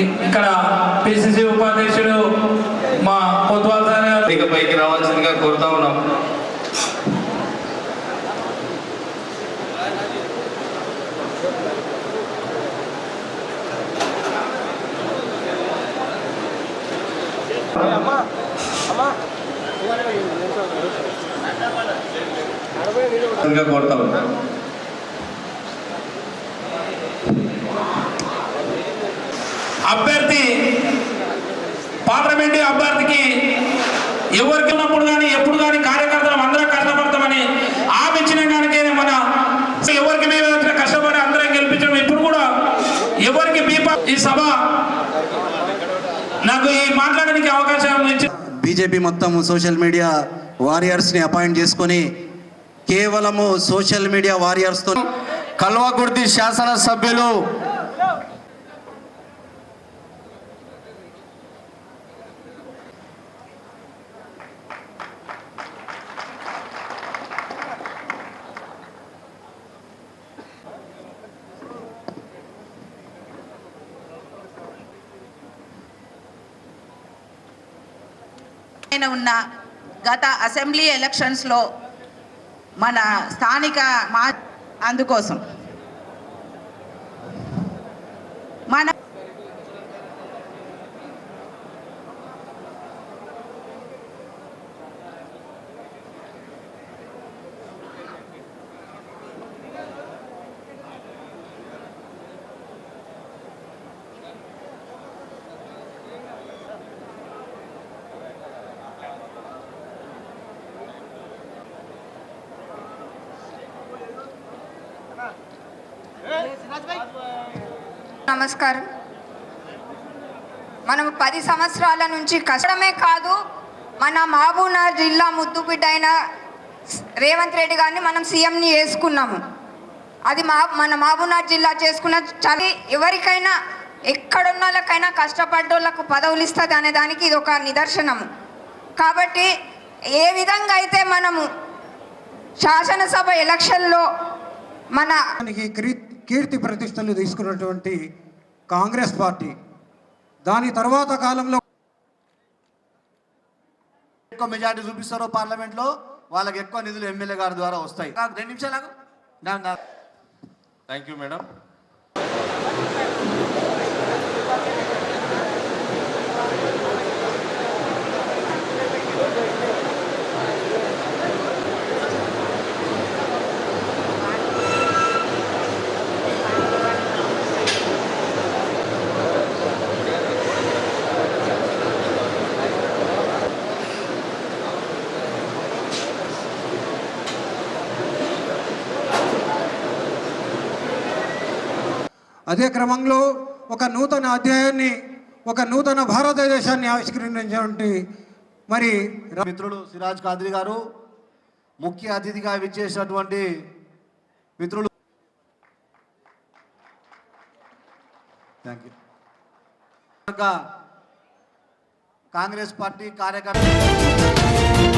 ఇక్కడ పిసిసి ఉపాధ్యక్షుడు మా కొత్వాల్ సార్ పైకి రావాల్సిందిగా కోరుతా ఉన్నాం. కోరుతా ఉన్నాం. అభ్యర్థి పార్లమెంటు అభ్యర్థికి ఎవరికి ఉన్నప్పుడు కానీ ఎప్పుడు కానీ కార్యకర్తలు అందరం కష్టపడతామని హామీ ఇచ్చిన కనుక మన ఎవరికి మేము వచ్చిన కష్టపడి అందరం గెలిపించడం. ఇప్పుడు కూడా ఎవరికి బీపా ఈ సభ నాకు ఈ మాట్లాడడానికి అవకాశం ఇచ్చి బీజేపీ మొత్తం సోషల్ మీడియా వారియర్స్ని అపాయింట్ చేసుకొని కేవలము సోషల్ మీడియా వారియర్స్తో కల్వకుర్తి శాసనసభ్యులు పైన ఉన్న గత అసెంబ్లీ ఎలక్షన్స్లో మన స్థానిక మా అందుకోసం. మన నమస్కారం. మనం పది సంవత్సరాల నుంచి కష్టమే కాదు మన మహబూబ్నగర్ జిల్లా ముద్దుబిడ్డ అయిన రేవంత్ రెడ్డి గారిని మనం సీఎంని వేసుకున్నాము అది మా మన మహబూబ్నగర్ జిల్లా చేసుకున్న చలి ఎవరికైనా ఎక్కడున్న వాళ్ళకైనా కష్టపడ్డోళ్ళకు పదవులు ఇస్తుంది అనే దానికి ఇది ఒక నిదర్శనము. కాబట్టి ఏ విధంగా అయితే మనము శాసనసభ ఎలక్షన్లో మన కీర్తి ప్రతిష్టలు తీసుకున్నటువంటి కాంగ్రెస్ పార్టీ. దాని తర్వాత కాలంలో ఎక్కువ మెజార్టీ చూపిస్తారో పార్లమెంట్లో వాళ్ళకి ఎక్కువ నిధులు ఎమ్మెల్యే గారి ద్వారా వస్తాయి. నాకు రెండు నిమిషాలకు థ్యాంక్ యూ మేడం అదే క్రమంలో ఒక నూతన అధ్యాయాన్ని ఒక నూతన భారతదేశాన్ని ఆవిష్కరించినటువంటి మరి మిత్రుడు సిరాజ్ ఖాద్రి గారు ముఖ్య అతిథిగా విచ్చేసినటువంటి మిత్రులు థ్యాంక్ యూ కాంగ్రెస్ పార్టీ కార్యకర్త